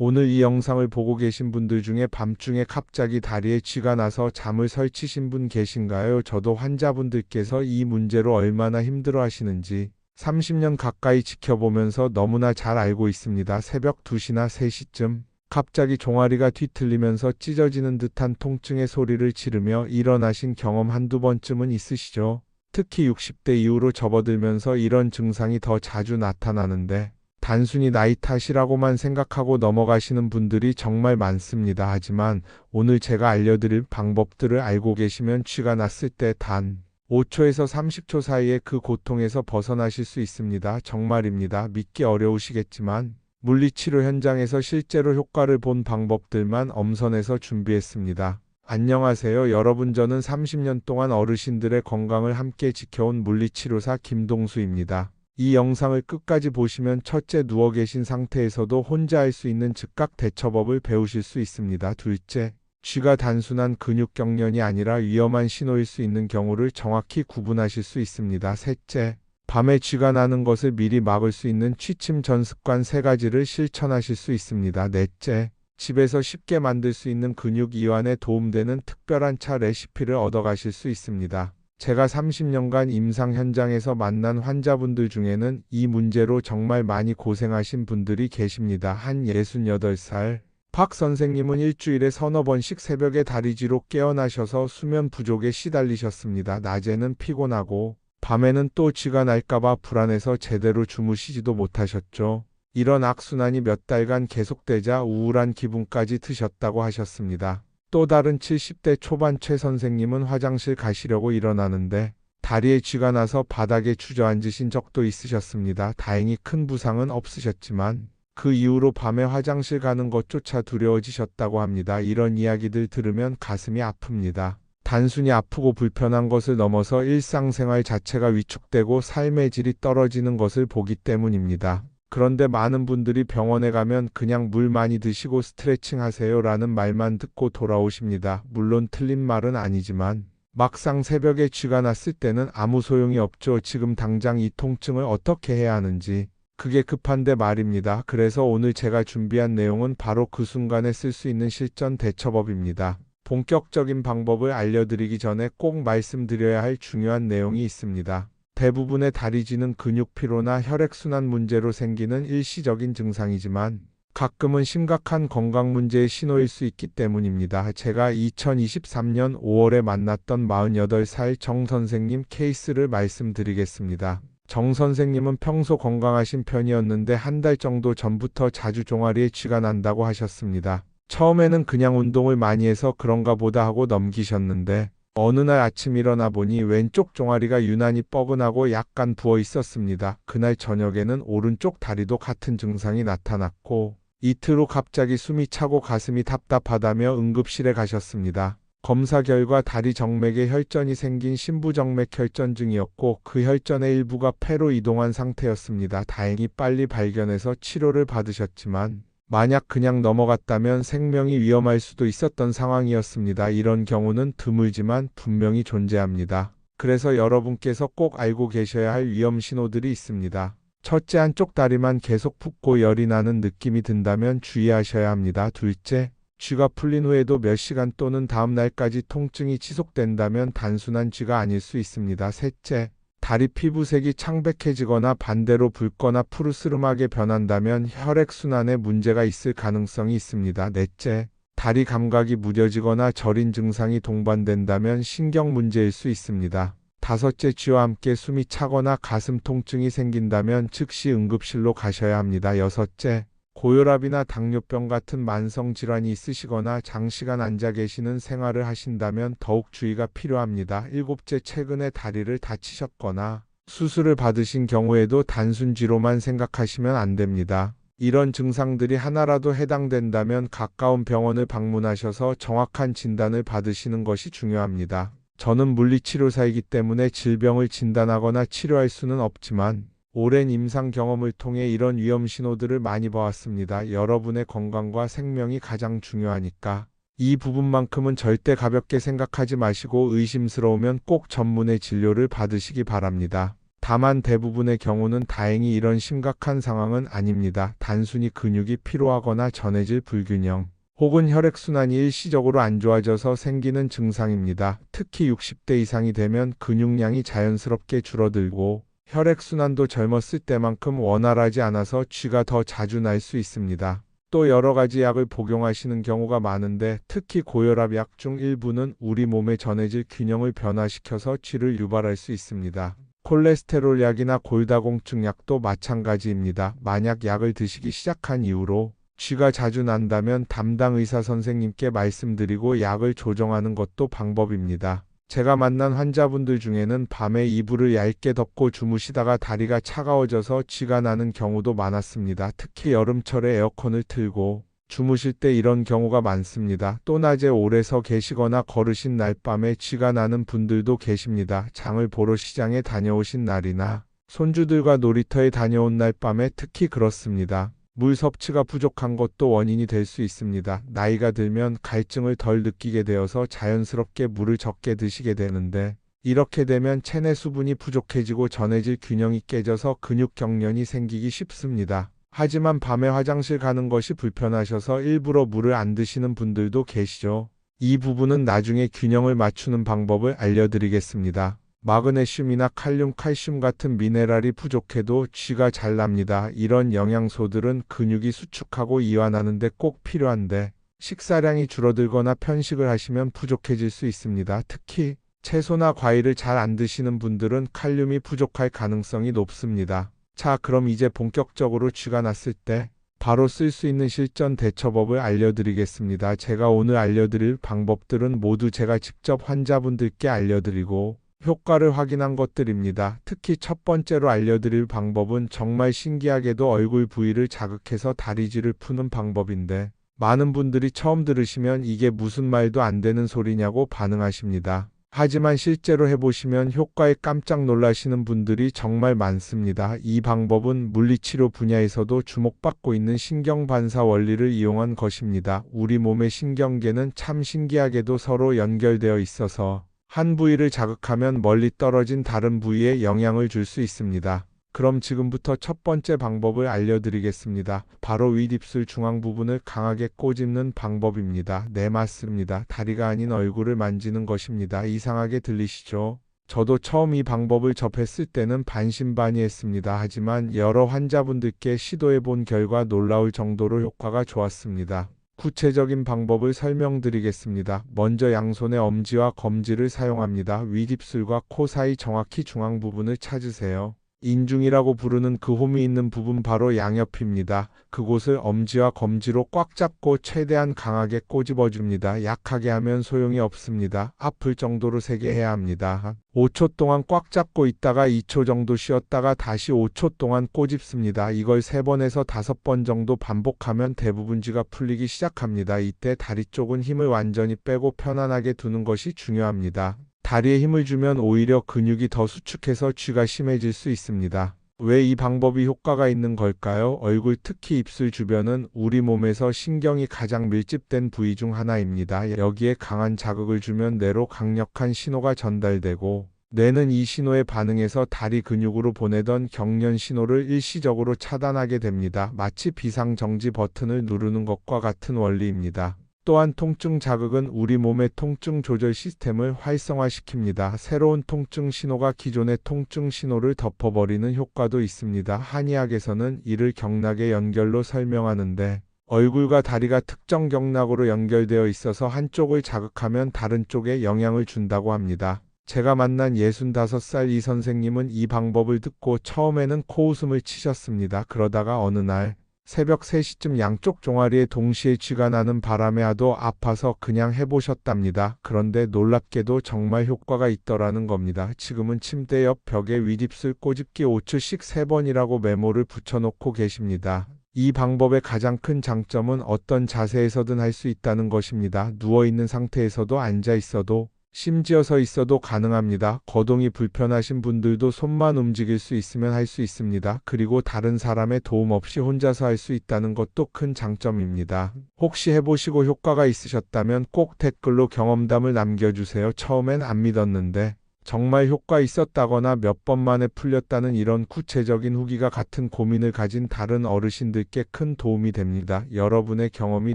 오늘 이 영상을 보고 계신 분들 중에 밤중에 갑자기 다리에 쥐가 나서 잠을 설치신 분 계신가요? 저도 환자분들께서 이 문제로 얼마나 힘들어 하시는지 30년 가까이 지켜보면서 너무나 잘 알고 있습니다. 새벽 2시나 3시쯤 갑자기 종아리가 뒤틀리면서 찢어지는 듯한 통증의 소리를 지르며 일어나신 경험 한두 번쯤은 있으시죠? 특히 60대 이후로 접어들면서 이런 증상이 더 자주 나타나는데 단순히 나이 탓이라고만 생각하고 넘어가시는 분들이 정말 많습니다. 하지만 오늘 제가 알려드릴 방법들을 알고 계시면 쥐가 났을 때 단 5초에서 30초 사이에 그 고통에서 벗어나실 수 있습니다. 정말입니다. 믿기 어려우시겠지만 물리치료 현장에서 실제로 효과를 본 방법들만 엄선해서 준비했습니다. 안녕하세요. 여러분 저는 30년 동안 어르신들의 건강을 함께 지켜온 물리치료사 김동수입니다. 이 영상을 끝까지 보시면 첫째 누워 계신 상태에서도 혼자 할 수 있는 즉각 대처법을 배우실 수 있습니다. 둘째, 쥐가 단순한 근육 경련이 아니라 위험한 신호일 수 있는 경우를 정확히 구분하실 수 있습니다. 셋째, 밤에 쥐가 나는 것을 미리 막을 수 있는 취침 전 습관 세 가지를 실천하실 수 있습니다. 넷째, 집에서 쉽게 만들 수 있는 근육 이완에 도움되는 특별한 차 레시피를 얻어가실 수 있습니다. 제가 30년간 임상 현장에서 만난 환자분들 중에는 이 문제로 정말 많이 고생하신 분들이 계십니다. 한 68살 박 선생님은 일주일에 서너 번씩 새벽에 다리쥐로 깨어나셔서 수면 부족에 시달리셨습니다. 낮에는 피곤하고 밤에는 또 쥐가 날까봐 불안해서 제대로 주무시지도 못하셨죠. 이런 악순환이 몇 달간 계속되자 우울한 기분까지 드셨다고 하셨습니다. 또 다른 70대 초반 최 선생님은 화장실 가시려고 일어나는데 다리에 쥐가 나서 바닥에 주저앉으신 적도 있으셨습니다. 다행히 큰 부상은 없으셨지만 그 이후로 밤에 화장실 가는 것조차 두려워지셨다고 합니다. 이런 이야기들 들으면 가슴이 아픕니다. 단순히 아프고 불편한 것을 넘어서 일상생활 자체가 위축되고 삶의 질이 떨어지는 것을 보기 때문입니다. 그런데 많은 분들이 병원에 가면 그냥 물 많이 드시고 스트레칭 하세요 라는 말만 듣고 돌아오십니다. 물론 틀린 말은 아니지만 막상 새벽에 쥐가 났을 때는 아무 소용이 없죠. 지금 당장 이 통증을 어떻게 해야 하는지. 그게 급한데 말입니다. 그래서 오늘 제가 준비한 내용은 바로 그 순간에 쓸 수 있는 실전 대처법입니다. 본격적인 방법을 알려드리기 전에 꼭 말씀드려야 할 중요한 내용이 있습니다. 대부분의 다리쥐는 근육 피로나 혈액순환 문제로 생기는 일시적인 증상이지만 가끔은 심각한 건강 문제의 신호일 수 있기 때문입니다. 제가 2023년 5월에 만났던 48살 정 선생님 케이스를 말씀드리겠습니다. 정 선생님은 평소 건강하신 편이었는데 한 달 정도 전부터 자주 종아리에 쥐가 난다고 하셨습니다. 처음에는 그냥 운동을 많이 해서 그런가 보다 하고 넘기셨는데 어느 날 아침 일어나 보니 왼쪽 종아리가 유난히 뻐근하고 약간 부어 있었습니다. 그날 저녁에는 오른쪽 다리도 같은 증상이 나타났고 이틀 후 갑자기 숨이 차고 가슴이 답답하다며 응급실에 가셨습니다. 검사 결과 다리 정맥에 혈전이 생긴 심부정맥 혈전증이었고 그 혈전의 일부가 폐로 이동한 상태였습니다. 다행히 빨리 발견해서 치료를 받으셨지만 만약 그냥 넘어갔다면 생명이 위험할 수도 있었던 상황이었습니다. 이런 경우는 드물지만 분명히 존재합니다. 그래서 여러분께서 꼭 알고 계셔야 할 위험 신호들이 있습니다. 첫째 한쪽 다리만 계속 붓고 열이 나는 느낌이 든다면 주의하셔야 합니다. 둘째, 쥐가 풀린 후에도 몇 시간 또는 다음 날까지 통증이 지속된다면 단순한 쥐가 아닐 수 있습니다. 셋째, 다리 피부색이 창백해지거나 반대로 붉거나 푸르스름하게 변한다면 혈액순환에 문제가 있을 가능성이 있습니다. 넷째, 다리 감각이 무뎌지거나 저린 증상이 동반된다면 신경 문제일 수 있습니다. 다섯째, 쥐와 함께 숨이 차거나 가슴 통증이 생긴다면 즉시 응급실로 가셔야 합니다. 여섯째, 고혈압이나 당뇨병 같은 만성 질환이 있으시거나 장시간 앉아 계시는 생활을 하신다면 더욱 주의가 필요합니다. 일곱째, 최근에 다리를 다치셨거나 수술을 받으신 경우에도 단순쥐로만 생각하시면 안 됩니다. 이런 증상들이 하나라도 해당된다면 가까운 병원을 방문하셔서 정확한 진단을 받으시는 것이 중요합니다. 저는 물리치료사이기 때문에 질병을 진단하거나 치료할 수는 없지만 오랜 임상 경험을 통해 이런 위험 신호들을 많이 봐왔습니다. 여러분의 건강과 생명이 가장 중요하니까 이 부분만큼은 절대 가볍게 생각하지 마시고 의심스러우면 꼭 전문의 진료를 받으시기 바랍니다. 다만 대부분의 경우는 다행히 이런 심각한 상황은 아닙니다. 단순히 근육이 피로하거나 전해질 불균형, 혹은 혈액순환이 일시적으로 안 좋아져서 생기는 증상입니다. 특히 60대 이상이 되면 근육량이 자연스럽게 줄어들고 혈액순환도 젊었을 때만큼 원활하지 않아서 쥐가 더 자주 날 수 있습니다. 또 여러 가지 약을 복용하시는 경우가 많은데 특히 고혈압 약 중 일부는 우리 몸의 전해질 균형을 변화시켜서 쥐를 유발할 수 있습니다. 콜레스테롤 약이나 골다공증 약도 마찬가지입니다. 만약 약을 드시기 시작한 이후로 쥐가 자주 난다면 담당 의사 선생님께 말씀드리고 약을 조정하는 것도 방법입니다. 제가 만난 환자분들 중에는 밤에 이불을 얇게 덮고 주무시다가 다리가 차가워져서 쥐가 나는 경우도 많았습니다. 특히 여름철에 에어컨을 틀고 주무실 때 이런 경우가 많습니다. 또 낮에 오래 서 계시거나 걸으신 날 밤에 쥐가 나는 분들도 계십니다. 장을 보러 시장에 다녀오신 날이나 손주들과 놀이터에 다녀온 날 밤에 특히 그렇습니다. 물 섭취가 부족한 것도 원인이 될 수 있습니다. 나이가 들면 갈증을 덜 느끼게 되어서 자연스럽게 물을 적게 드시게 되는데 이렇게 되면 체내 수분이 부족해지고 전해질 균형이 깨져서 근육 경련이 생기기 쉽습니다. 하지만 밤에 화장실 가는 것이 불편하셔서 일부러 물을 안 드시는 분들도 계시죠. 이 부분은 나중에 균형을 맞추는 방법을 알려드리겠습니다. 마그네슘이나 칼륨, 칼슘 같은 미네랄이 부족해도 쥐가 잘 납니다. 이런 영양소들은 근육이 수축하고 이완하는데 꼭 필요한데 식사량이 줄어들거나 편식을 하시면 부족해질 수 있습니다. 특히 채소나 과일을 잘 안 드시는 분들은 칼륨이 부족할 가능성이 높습니다. 자, 그럼 이제 본격적으로 쥐가 났을 때 바로 쓸 수 있는 실전 대처법을 알려드리겠습니다. 제가 오늘 알려드릴 방법들은 모두 제가 직접 환자분들께 알려드리고 효과를 확인한 것들입니다. 특히 첫 번째로 알려드릴 방법은 정말 신기하게도 얼굴 부위를 자극해서 다리질을 푸는 방법인데 많은 분들이 처음 들으시면 이게 무슨 말도 안 되는 소리냐고 반응하십니다. 하지만 실제로 해보시면 효과에 깜짝 놀라시는 분들이 정말 많습니다. 이 방법은 물리치료 분야에서도 주목받고 있는 신경반사 원리를 이용한 것입니다. 우리 몸의 신경계는 참 신기하게도 서로 연결되어 있어서 한 부위를 자극하면 멀리 떨어진 다른 부위에 영향을 줄 수 있습니다. 그럼 지금부터 첫 번째 방법을 알려드리겠습니다. 바로 윗입술 중앙 부분을 강하게 꼬집는 방법입니다. 네, 맞습니다. 다리가 아닌 얼굴을 만지는 것입니다. 이상하게 들리시죠? 저도 처음 이 방법을 접했을 때는 반신반의했습니다. 하지만 여러 환자분들께 시도해 본 결과 놀라울 정도로 효과가 좋았습니다. 구체적인 방법을 설명드리겠습니다. 먼저 양손의 엄지와 검지를 사용합니다. 윗입술과 코 사이 정확히 중앙 부분을 찾으세요. 인중이라고 부르는 그 홈이 있는 부분 바로 양옆입니다. 그곳을 엄지와 검지로 꽉 잡고 최대한 강하게 꼬집어 줍니다. 약하게 하면 소용이 없습니다. 아플 정도로 세게 해야 합니다. 5초 동안 꽉 잡고 있다가 2초 정도 쉬었다가 다시 5초 동안 꼬집습니다. 이걸 3번에서 5번 정도 반복하면 대부분 쥐가 풀리기 시작합니다. 이때 다리 쪽은 힘을 완전히 빼고 편안하게 두는 것이 중요합니다. 다리에 힘을 주면 오히려 근육이 더 수축해서 쥐가 심해질 수 있습니다. 왜 이 방법이 효과가 있는 걸까요? 얼굴 특히 입술 주변은 우리 몸에서 신경이 가장 밀집된 부위 중 하나입니다. 여기에 강한 자극을 주면 뇌로 강력한 신호가 전달되고 뇌는 이 신호에 반응해서 다리 근육으로 보내던 경련 신호를 일시적으로 차단하게 됩니다. 마치 비상정지 버튼을 누르는 것과 같은 원리입니다. 또한 통증 자극은 우리 몸의 통증 조절 시스템을 활성화시킵니다. 새로운 통증 신호가 기존의 통증 신호를 덮어버리는 효과도 있습니다. 한의학에서는 이를 경락의 연결로 설명하는데 얼굴과 다리가 특정 경락으로 연결되어 있어서 한쪽을 자극하면 다른 쪽에 영향을 준다고 합니다. 제가 만난 65살 이 선생님은 이 방법을 듣고 처음에는 코웃음을 치셨습니다. 그러다가 어느 날 새벽 3시쯤 양쪽 종아리에 동시에 쥐가 나는 바람에 하도 아파서 그냥 해보셨답니다. 그런데 놀랍게도 정말 효과가 있더라는 겁니다. 지금은 침대 옆 벽에 윗입술 꼬집기 5초씩 3번이라고 메모를 붙여놓고 계십니다. 이 방법의 가장 큰 장점은 어떤 자세에서든 할 수 있다는 것입니다. 누워있는 상태에서도 앉아 있어도 심지어 서 있어도 가능합니다. 거동이 불편하신 분들도 손만 움직일 수 있으면 할 수 있습니다. 그리고 다른 사람의 도움 없이 혼자서 할 수 있다는 것도 큰 장점입니다. 혹시 해보시고 효과가 있으셨다면 꼭 댓글로 경험담을 남겨주세요. 처음엔 안 믿었는데 정말 효과 있었다거나 몇 번 만에 풀렸다는 이런 구체적인 후기가 같은 고민을 가진 다른 어르신들께 큰 도움이 됩니다. 여러분의 경험이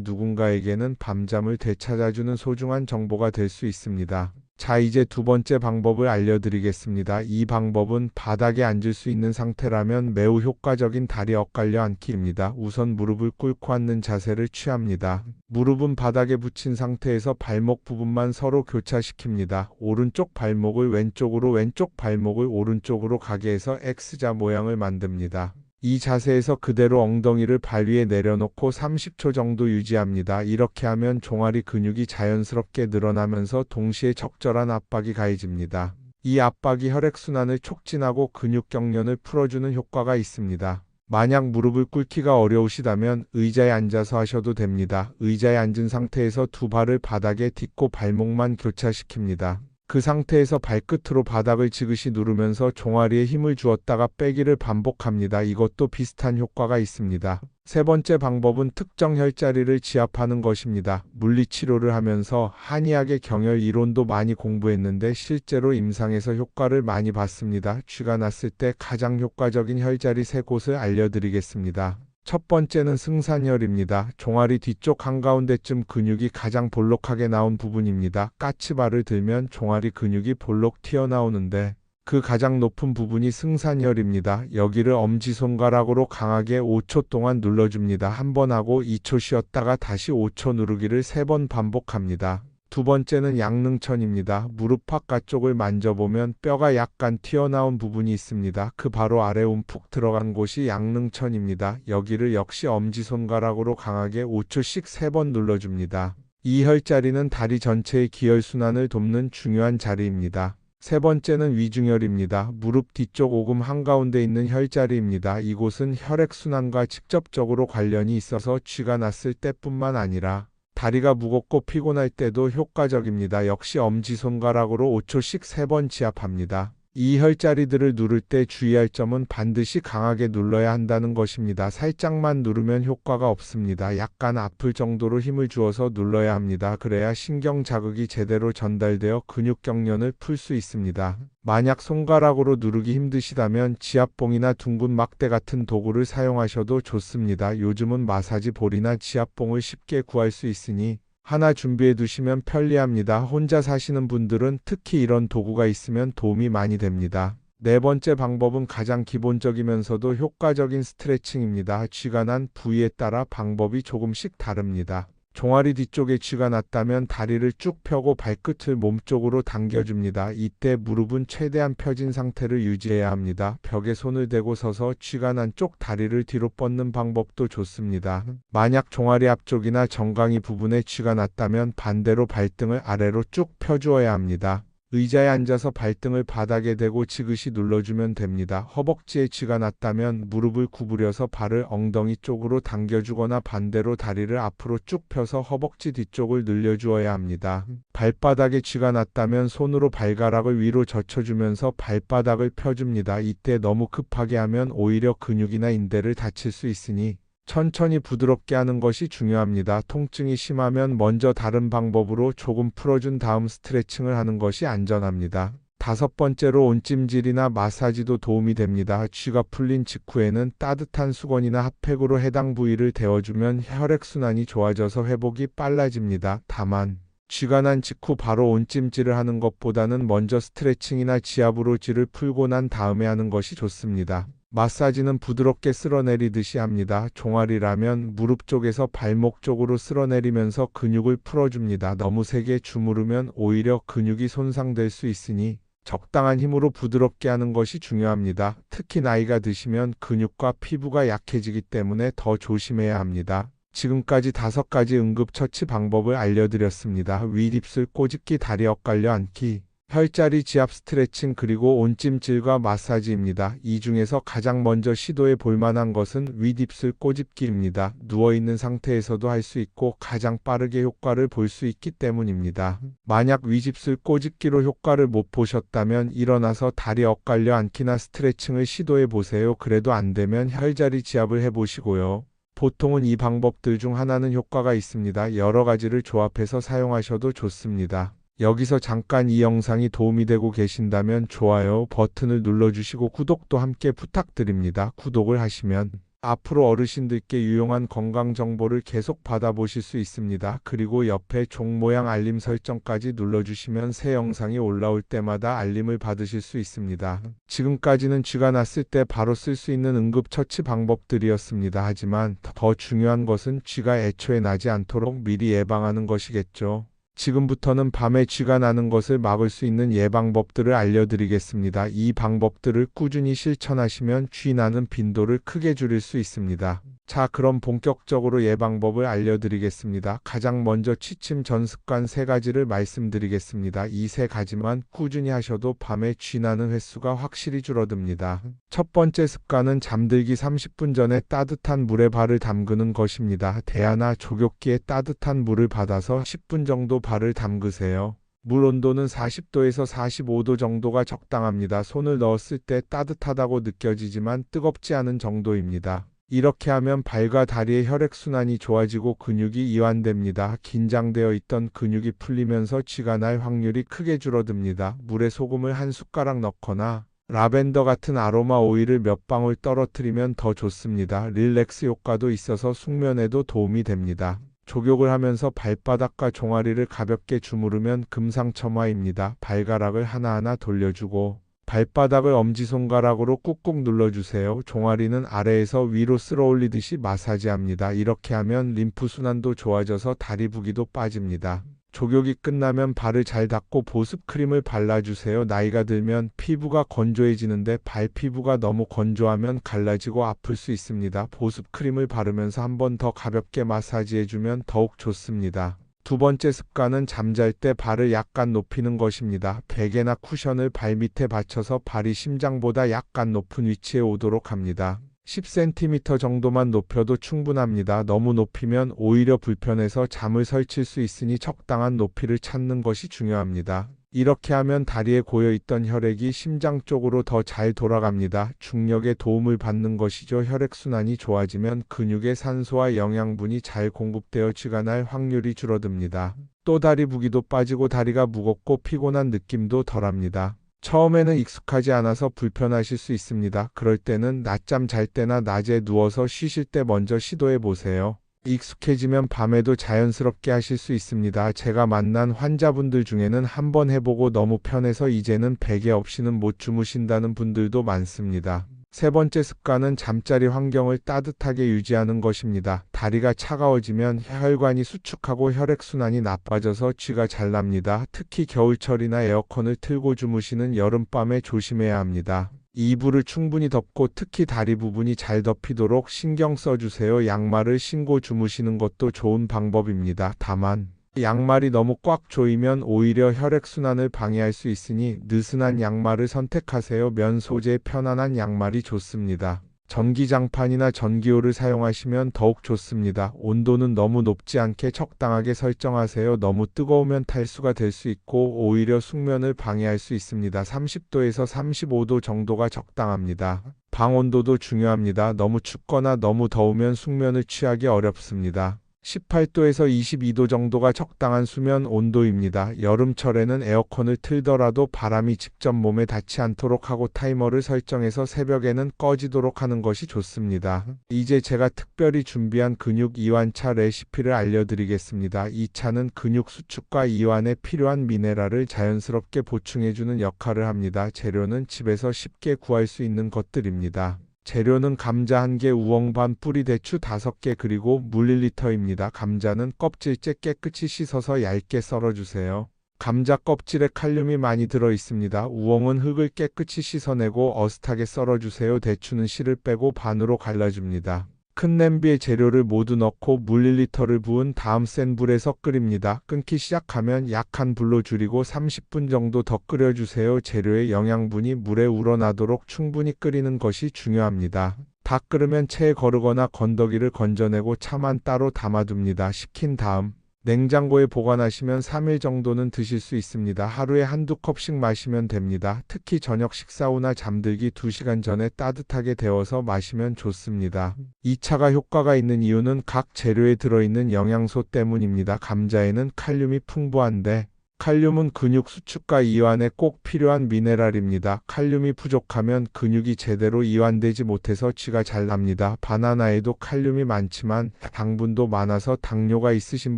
누군가에게는 밤잠을 되찾아주는 소중한 정보가 될 수 있습니다. 자, 이제 두 번째 방법을 알려드리겠습니다. 이 방법은 바닥에 앉을 수 있는 상태라면 매우 효과적인 다리 엇갈려 앉기입니다. 우선 무릎을 꿇고 앉는 자세를 취합니다. 무릎은 바닥에 붙인 상태에서 발목 부분만 서로 교차시킵니다. 오른쪽 발목을 왼쪽으로 왼쪽 발목을 오른쪽으로 가게 해서 X자 모양을 만듭니다. 이 자세에서 그대로 엉덩이를 발 위에 내려놓고 30초 정도 유지합니다. 이렇게 하면 종아리 근육이 자연스럽게 늘어나면서 동시에 적절한 압박이 가해집니다. 이 압박이 혈액순환을 촉진하고 근육 경련을 풀어주는 효과가 있습니다. 만약 무릎을 꿇기가 어려우시다면 의자에 앉아서 하셔도 됩니다. 의자에 앉은 상태에서 두 발을 바닥에 딛고 발목만 교차시킵니다. 그 상태에서 발끝으로 바닥을 지그시 누르면서 종아리에 힘을 주었다가 빼기를 반복합니다. 이것도 비슷한 효과가 있습니다. 세 번째 방법은 특정 혈자리를 지압하는 것입니다. 물리치료를 하면서 한의학의 경혈 이론도 많이 공부했는데 실제로 임상에서 효과를 많이 봤습니다. 쥐가 났을 때 가장 효과적인 혈자리 세 곳을 알려드리겠습니다. 첫 번째는 승산혈입니다. 종아리 뒤쪽 한가운데쯤 근육이 가장 볼록하게 나온 부분입니다. 까치발을 들면 종아리 근육이 볼록 튀어나오는데 그 가장 높은 부분이 승산혈입니다. 여기를 엄지손가락으로 강하게 5초 동안 눌러줍니다. 한 번 하고 2초 쉬었다가 다시 5초 누르기를 3번 반복합니다. 두 번째는 양릉천입니다. 무릎 바깥쪽을 만져보면 뼈가 약간 튀어나온 부분이 있습니다. 그 바로 아래 움푹 들어간 곳이 양릉천입니다. 여기를 역시 엄지손가락으로 강하게 5초씩 3번 눌러줍니다. 이 혈자리는 다리 전체의 기혈순환을 돕는 중요한 자리입니다. 세 번째는 위중혈입니다. 무릎 뒤쪽 오금 한가운데 있는 혈자리입니다. 이곳은 혈액순환과 직접적으로 관련이 있어서 쥐가 났을 때뿐만 아니라 다리가 무겁고 피곤할 때도 효과적입니다. 역시 엄지손가락으로 5초씩 3번 지압합니다. 이 혈자리들을 누를 때 주의할 점은 반드시 강하게 눌러야 한다는 것입니다. 살짝만 누르면 효과가 없습니다. 약간 아플 정도로 힘을 주어서 눌러야 합니다. 그래야 신경 자극이 제대로 전달되어 근육 경련을 풀 수 있습니다. 만약 손가락으로 누르기 힘드시다면 지압봉이나 둥근 막대 같은 도구를 사용하셔도 좋습니다. 요즘은 마사지 볼이나 지압봉을 쉽게 구할 수 있으니 하나 준비해 두시면 편리합니다. 혼자 사시는 분들은 특히 이런 도구가 있으면 도움이 많이 됩니다. 네 번째 방법은 가장 기본적이면서도 효과적인 스트레칭입니다. 쥐가 난 부위에 따라 방법이 조금씩 다릅니다. 종아리 뒤쪽에 쥐가 났다면 다리를 쭉 펴고 발끝을 몸쪽으로 당겨줍니다. 이때 무릎은 최대한 펴진 상태를 유지해야 합니다. 벽에 손을 대고 서서 쥐가 난 쪽 다리를 뒤로 뻗는 방법도 좋습니다. 만약 종아리 앞쪽이나 정강이 부분에 쥐가 났다면 반대로 발등을 아래로 쭉 펴주어야 합니다. 의자에 앉아서 발등을 바닥에 대고 지그시 눌러주면 됩니다. 허벅지에 쥐가 났다면 무릎을 구부려서 발을 엉덩이 쪽으로 당겨주거나 반대로 다리를 앞으로 쭉 펴서 허벅지 뒤쪽을 늘려주어야 합니다. 발바닥에 쥐가 났다면 손으로 발가락을 위로 젖혀주면서 발바닥을 펴줍니다. 이때 너무 급하게 하면 오히려 근육이나 인대를 다칠 수 있으니 천천히 부드럽게 하는 것이 중요합니다. 통증이 심하면 먼저 다른 방법으로 조금 풀어준 다음 스트레칭을 하는 것이 안전합니다. 다섯 번째로 온찜질이나 마사지도 도움이 됩니다. 쥐가 풀린 직후에는 따뜻한 수건이나 핫팩으로 해당 부위를 데워주면 혈액순환이 좋아져서 회복이 빨라집니다. 다만 쥐가 난 직후 바로 온찜질을 하는 것보다는 먼저 스트레칭이나 지압으로 쥐를 풀고 난 다음에 하는 것이 좋습니다. 마사지는 부드럽게 쓸어내리듯이 합니다. 종아리라면 무릎 쪽에서 발목 쪽으로 쓸어내리면서 근육을 풀어줍니다. 너무 세게 주무르면 오히려 근육이 손상될 수 있으니 적당한 힘으로 부드럽게 하는 것이 중요합니다. 특히 나이가 드시면 근육과 피부가 약해지기 때문에 더 조심해야 합니다. 지금까지 다섯 가지 응급처치 방법을 알려드렸습니다. 윗입술 꼬집기 다리 엇갈려 앉기 혈자리 지압 스트레칭 그리고 온찜질과 마사지입니다. 이 중에서 가장 먼저 시도해 볼 만한 것은 윗입술 꼬집기입니다. 누워있는 상태에서도 할 수 있고 가장 빠르게 효과를 볼 수 있기 때문입니다. 만약 윗입술 꼬집기로 효과를 못 보셨다면 일어나서 다리 엇갈려 앉기나 스트레칭을 시도해 보세요. 그래도 안 되면 혈자리 지압을 해 보시고요. 보통은 이 방법들 중 하나는 효과가 있습니다. 여러 가지를 조합해서 사용하셔도 좋습니다. 여기서 잠깐 이 영상이 도움이 되고 계신다면 좋아요 버튼을 눌러주시고 구독도 함께 부탁드립니다. 구독을 하시면 앞으로 어르신들께 유용한 건강 정보를 계속 받아보실 수 있습니다. 그리고 옆에 종 모양 알림 설정까지 눌러주시면 새 영상이 올라올 때마다 알림을 받으실 수 있습니다. 지금까지는 쥐가 났을 때 바로 쓸 수 있는 응급처치 방법들이었습니다. 하지만 더 중요한 것은 쥐가 애초에 나지 않도록 미리 예방하는 것이겠죠. 지금부터는 밤에 쥐가 나는 것을 막을 수 있는 예방법들을 알려드리겠습니다. 이 방법들을 꾸준히 실천하시면 쥐 나는 빈도를 크게 줄일 수 있습니다. 자, 그럼 본격적으로 예방법을 알려드리겠습니다. 가장 먼저 취침 전 습관 세 가지를 말씀드리겠습니다. 이 세 가지만 꾸준히 하셔도 밤에 쥐 나는 횟수가 확실히 줄어듭니다. 첫 번째 습관은 잠들기 30분 전에 따뜻한 물에 발을 담그는 것입니다. 대야나 조격기에 따뜻한 물을 받아서 10분 정도 발을 담그세요. 물 온도는 40도에서 45도 정도가 적당합니다. 손을 넣었을 때 따뜻하다고 느껴지지만 뜨겁지 않은 정도입니다. 이렇게 하면 발과 다리의 혈액순환이 좋아지고 근육이 이완됩니다. 긴장되어 있던 근육이 풀리면서 쥐가 날 확률이 크게 줄어듭니다. 물에 소금을 한 숟가락 넣거나 라벤더 같은 아로마 오일을 몇 방울 떨어뜨리면 더 좋습니다. 릴렉스 효과도 있어서 숙면에도 도움이 됩니다. 족욕을 하면서 발바닥과 종아리를 가볍게 주무르면 금상첨화입니다. 발가락을 하나하나 돌려주고 발바닥을 엄지손가락으로 꾹꾹 눌러주세요. 종아리는 아래에서 위로 쓸어 올리듯이 마사지합니다. 이렇게 하면 림프 순환도 좋아져서 다리 부기도 빠집니다. 족욕이 끝나면 발을 잘 닦고 보습 크림을 발라주세요. 나이가 들면 피부가 건조해지는데 발 피부가 너무 건조하면 갈라지고 아플 수 있습니다. 보습 크림을 바르면서 한 번 더 가볍게 마사지해주면 더욱 좋습니다. 두 번째 습관은 잠잘 때 발을 약간 높이는 것입니다. 베개나 쿠션을 발 밑에 받쳐서 발이 심장보다 약간 높은 위치에 오도록 합니다. 10cm 정도만 높여도 충분합니다. 너무 높이면 오히려 불편해서 잠을 설칠 수 있으니 적당한 높이를 찾는 것이 중요합니다. 이렇게 하면 다리에 고여있던 혈액이 심장 쪽으로 더 잘 돌아갑니다. 중력의 도움을 받는 것이죠. 혈액순환이 좋아지면 근육의 산소와 영양분이 잘 공급되어 날 확률이 줄어듭니다. 또 다리 부기도 빠지고 다리가 무겁고 피곤한 느낌도 덜합니다. 처음에는 익숙하지 않아서 불편하실 수 있습니다. 그럴 때는 낮잠 잘 때나 낮에 누워서 쉬실 때 먼저 시도해 보세요. 익숙해지면 밤에도 자연스럽게 하실 수 있습니다. 제가 만난 환자분들 중에는 한번 해보고 너무 편해서 이제는 베개 없이는 못 주무신다는 분들도 많습니다. 세 번째 습관은 잠자리 환경을 따뜻하게 유지하는 것입니다. 다리가 차가워지면 혈관이 수축하고 혈액순환이 나빠져서 쥐가 잘 납니다. 특히 겨울철이나 에어컨을 틀고 주무시는 여름밤에 조심해야 합니다. 이불을 충분히 덮고 특히 다리 부분이 잘 덮이도록 신경 써주세요. 양말을 신고 주무시는 것도 좋은 방법입니다. 다만 양말이 너무 꽉 조이면 오히려 혈액순환을 방해할 수 있으니 느슨한 양말을 선택하세요. 면 소재 편안한 양말이 좋습니다. 전기장판이나 전기요를 사용하시면 더욱 좋습니다. 온도는 너무 높지 않게 적당하게 설정하세요. 너무 뜨거우면 탈수가 될 수 있고 오히려 숙면을 방해할 수 있습니다. 30도에서 35도 정도가 적당합니다. 방 온도도 중요합니다. 너무 춥거나 너무 더우면 숙면을 취하기 어렵습니다. 18도에서 22도 정도가 적당한 수면 온도입니다. 여름철에는 에어컨을 틀더라도 바람이 직접 몸에 닿지 않도록 하고 타이머를 설정해서 새벽에는 꺼지도록 하는 것이 좋습니다. 이제 제가 특별히 준비한 근육 이완차 레시피를 알려드리겠습니다. 이 차는 근육 수축과 이완에 필요한 미네랄을 자연스럽게 보충해주는 역할을 합니다. 재료는 집에서 쉽게 구할 수 있는 것들입니다. 재료는 감자 1개, 우엉 반, 뿌리 대추 5개 그리고 물 1리터입니다. 감자는 껍질째 깨끗이 씻어서 얇게 썰어주세요. 감자 껍질에 칼륨이 많이 들어 있습니다. 우엉은 흙을 깨끗이 씻어내고 어슷하게 썰어주세요. 대추는 씨를 빼고 반으로 갈라줍니다. 큰 냄비에 재료를 모두 넣고 물 1리터를 부은 다음 센 불에서 끓입니다. 끓기 시작하면 약한 불로 줄이고 30분 정도 더 끓여주세요. 재료의 영양분이 물에 우러나도록 충분히 끓이는 것이 중요합니다. 다 끓으면 체에 거르거나 건더기를 건져내고 차만 따로 담아둡니다. 식힌 다음 냉장고에 보관하시면 3일 정도는 드실 수 있습니다. 하루에 한두 컵씩 마시면 됩니다. 특히 저녁 식사 후나 잠들기 2시간 전에 따뜻하게 데워서 마시면 좋습니다. 이 차가 효과가 있는 이유는 각 재료에 들어있는 영양소 때문입니다. 감자에는 칼륨이 풍부한데 칼륨은 근육 수축과 이완에 꼭 필요한 미네랄입니다. 칼륨이 부족하면 근육이 제대로 이완되지 못해서 쥐가 잘 납니다. 바나나에도 칼륨이 많지만 당분도 많아서 당뇨가 있으신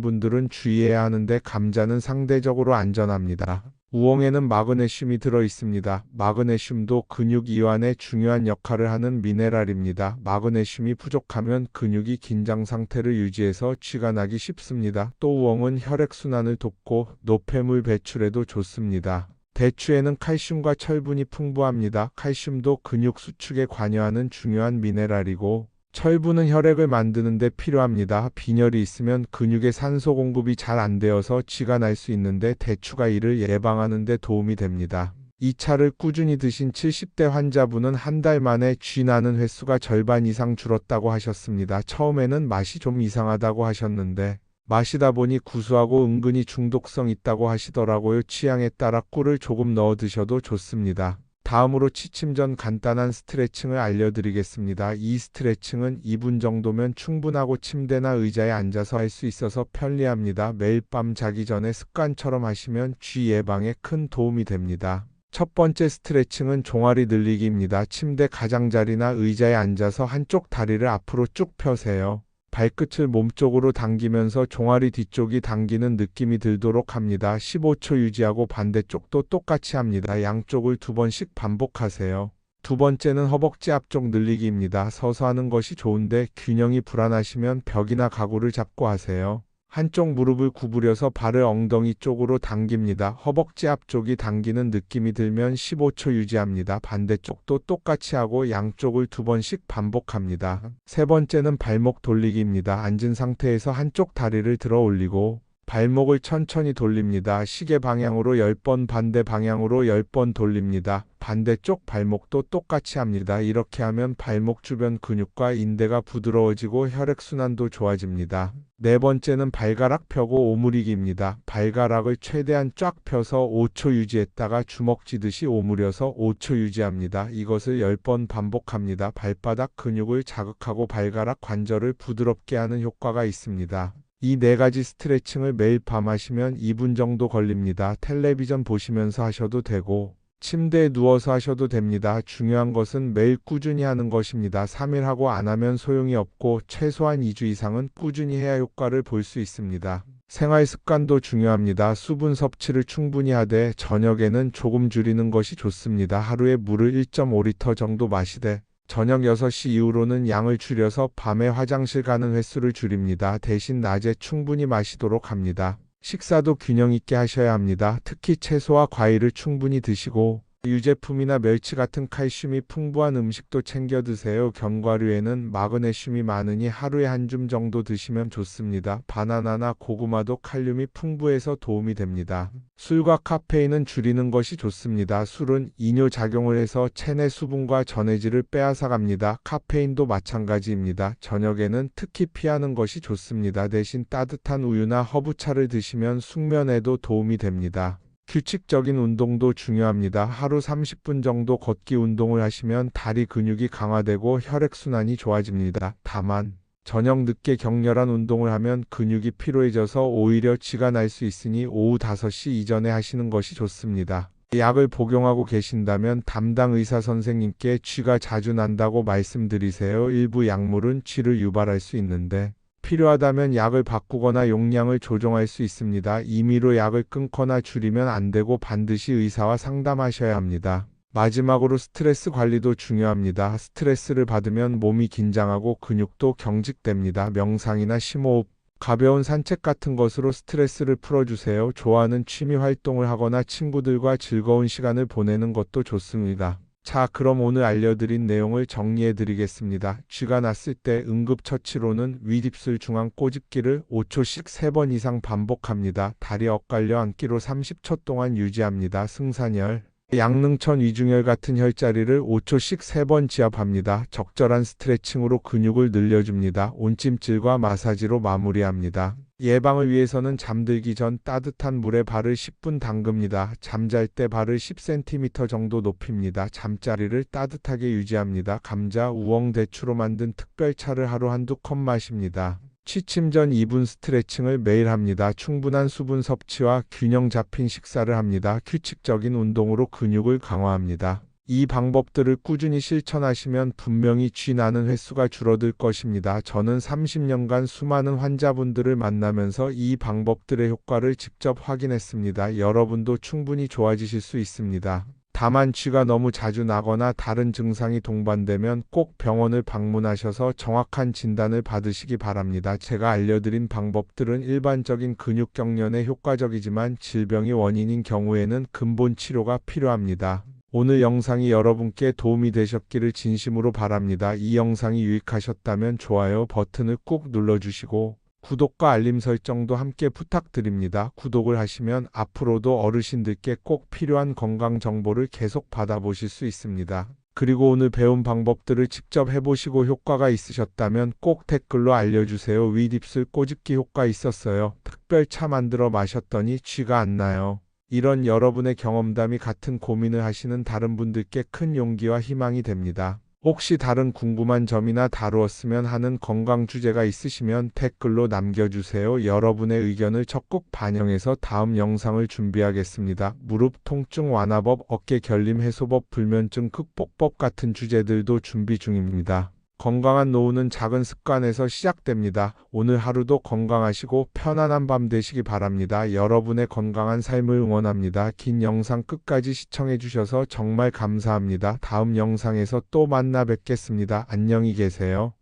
분들은 주의해야 하는데 감자는 상대적으로 안전합니다. 우엉에는 마그네슘이 들어 있습니다. 마그네슘도 근육 이완에 중요한 역할을 하는 미네랄입니다. 마그네슘이 부족하면 근육이 긴장 상태를 유지해서 쥐가 나기 쉽습니다. 또 우엉은 혈액순환을 돕고 노폐물 배출에도 좋습니다. 대추에는 칼슘과 철분이 풍부합니다. 칼슘도 근육 수축에 관여하는 중요한 미네랄이고 철분은 혈액을 만드는데 필요합니다. 빈혈이 있으면 근육에 산소 공급이 잘 안 되어서 쥐가 날 수 있는데 대추가 이를 예방하는 데 도움이 됩니다. 이 차를 꾸준히 드신 70대 환자분은 한 달 만에 쥐 나는 횟수가 절반 이상 줄었다고 하셨습니다. 처음에는 맛이 좀 이상하다고 하셨는데 마시다 보니 구수하고 은근히 중독성 있다고 하시더라고요. 취향에 따라 꿀을 조금 넣어 드셔도 좋습니다. 다음으로 취침 전 간단한 스트레칭을 알려드리겠습니다. 이 스트레칭은 2분 정도면 충분하고 침대나 의자에 앉아서 할 수 있어서 편리합니다. 매일 밤 자기 전에 습관처럼 하시면 쥐 예방에 큰 도움이 됩니다. 첫 번째 스트레칭은 종아리 늘리기입니다. 침대 가장자리나 의자에 앉아서 한쪽 다리를 앞으로 쭉 펴세요. 발끝을 몸쪽으로 당기면서 종아리 뒤쪽이 당기는 느낌이 들도록 합니다. 15초 유지하고 반대쪽도 똑같이 합니다. 양쪽을 두 번씩 반복하세요. 두 번째는 허벅지 앞쪽 늘리기입니다. 서서 하는 것이 좋은데 균형이 불안하시면 벽이나 가구를 잡고 하세요. 한쪽 무릎을 구부려서 발을 엉덩이 쪽으로 당깁니다. 허벅지 앞쪽이 당기는 느낌이 들면 15초 유지합니다. 반대쪽도 똑같이 하고 양쪽을 두 번씩 반복합니다. 세 번째는 발목 돌리기입니다. 앉은 상태에서 한쪽 다리를 들어 올리고 발목을 천천히 돌립니다. 시계 방향으로 10번 반대 방향으로 10번 돌립니다. 반대쪽 발목도 똑같이 합니다. 이렇게 하면 발목 주변 근육과 인대가 부드러워지고 혈액순환도 좋아집니다. 네 번째는 발가락 펴고 오므리기입니다. 발가락을 최대한 쫙 펴서 5초 유지했다가 주먹 쥐듯이 오므려서 5초 유지합니다. 이것을 10번 반복합니다. 발바닥 근육을 자극하고 발가락 관절을 부드럽게 하는 효과가 있습니다. 이 네 가지 스트레칭을 매일 밤 하시면 2분 정도 걸립니다. 텔레비전 보시면서 하셔도 되고 침대에 누워서 하셔도 됩니다. 중요한 것은 매일 꾸준히 하는 것입니다. 3일 하고 안 하면 소용이 없고 최소한 2주 이상은 꾸준히 해야 효과를 볼 수 있습니다. 생활 습관도 중요합니다. 수분 섭취를 충분히 하되 저녁에는 조금 줄이는 것이 좋습니다. 하루에 물을 1.5리터 정도 마시되 저녁 6시 이후로는 양을 줄여서 밤에 화장실 가는 횟수를 줄입니다. 대신 낮에 충분히 마시도록 합니다. 식사도 균형 있게 하셔야 합니다. 특히 채소와 과일을 충분히 드시고 유제품이나 멸치 같은 칼슘이 풍부한 음식도 챙겨 드세요. 견과류에는 마그네슘이 많으니 하루에 한 줌 정도 드시면 좋습니다. 바나나나 고구마도 칼륨이 풍부해서 도움이 됩니다. 술과 카페인은 줄이는 것이 좋습니다. 술은 이뇨 작용을 해서 체내 수분과 전해질을 빼앗아 갑니다. 카페인도 마찬가지입니다. 저녁에는 특히 피하는 것이 좋습니다. 대신 따뜻한 우유나 허브차를 드시면 숙면에도 도움이 됩니다. 규칙적인 운동도 중요합니다. 하루 30분 정도 걷기 운동을 하시면 다리 근육이 강화되고 혈액순환이 좋아집니다. 다만 저녁 늦게 격렬한 운동을 하면 근육이 피로해져서 오히려 쥐가 날 수 있으니 오후 5시 이전에 하시는 것이 좋습니다. 약을 복용하고 계신다면 담당 의사 선생님께 쥐가 자주 난다고 말씀드리세요. 일부 약물은 쥐를 유발할 수 있는데 필요하다면 약을 바꾸거나 용량을 조정할 수 있습니다. 임의로 약을 끊거나 줄이면 안 되고 반드시 의사와 상담하셔야 합니다. 마지막으로 스트레스 관리도 중요합니다. 스트레스를 받으면 몸이 긴장하고 근육도 경직됩니다. 명상이나 심호흡, 가벼운 산책 같은 것으로 스트레스를 풀어주세요. 좋아하는 취미 활동을 하거나 친구들과 즐거운 시간을 보내는 것도 좋습니다. 자, 그럼 오늘 알려드린 내용을 정리해 드리겠습니다. 쥐가 났을 때 응급처치로는 윗입술 중앙 꼬집기를 5초씩 3번 이상 반복합니다. 다리 엇갈려 앉기로 30초 동안 유지합니다. 승산열, 양릉천 위중혈 같은 혈자리를 5초씩 3번 지압합니다. 적절한 스트레칭으로 근육을 늘려줍니다. 온찜질과 마사지로 마무리합니다. 예방을 위해서는 잠들기 전 따뜻한 물에 발을 10분 담급니다. 잠잘 때 발을 10cm 정도 높입니다. 잠자리를 따뜻하게 유지합니다. 감자, 우엉, 대추로 만든 특별차를 하루 한두 컵 마십니다. 취침 전 2분 스트레칭을 매일 합니다. 충분한 수분 섭취와 균형 잡힌 식사를 합니다. 규칙적인 운동으로 근육을 강화합니다. 이 방법들을 꾸준히 실천하시면 분명히 쥐 나는 횟수가 줄어들 것입니다. 저는 30년간 수많은 환자분들을 만나면서 이 방법들의 효과를 직접 확인했습니다. 여러분도 충분히 좋아지실 수 있습니다. 다만 쥐가 너무 자주 나거나 다른 증상이 동반되면 꼭 병원을 방문하셔서 정확한 진단을 받으시기 바랍니다. 제가 알려드린 방법들은 일반적인 근육 경련에 효과적이지만 질병이 원인인 경우에는 근본 치료가 필요합니다. 오늘 영상이 여러분께 도움이 되셨기를 진심으로 바랍니다. 이 영상이 유익하셨다면 좋아요 버튼을 꾹 눌러주시고 구독과 알림 설정도 함께 부탁드립니다. 구독을 하시면 앞으로도 어르신들께 꼭 필요한 건강 정보를 계속 받아보실 수 있습니다. 그리고 오늘 배운 방법들을 직접 해보시고 효과가 있으셨다면 꼭 댓글로 알려주세요. 윗입술 꼬집기 효과 있었어요. 특별 차 만들어 마셨더니 쥐가 안 나요. 이런 여러분의 경험담이 같은 고민을 하시는 다른 분들께 큰 용기와 희망이 됩니다. 혹시 다른 궁금한 점이나 다루었으면 하는 건강 주제가 있으시면 댓글로 남겨주세요. 여러분의 의견을 적극 반영해서 다음 영상을 준비하겠습니다. 무릎 통증 완화법, 어깨 결림 해소법, 불면증 극복법 같은 주제들도 준비 중입니다. 건강한 노후는 작은 습관에서 시작됩니다. 오늘 하루도 건강하시고 편안한 밤 되시기 바랍니다. 여러분의 건강한 삶을 응원합니다. 긴 영상 끝까지 시청해 주셔서 정말 감사합니다. 다음 영상에서 또 만나 뵙겠습니다. 안녕히 계세요.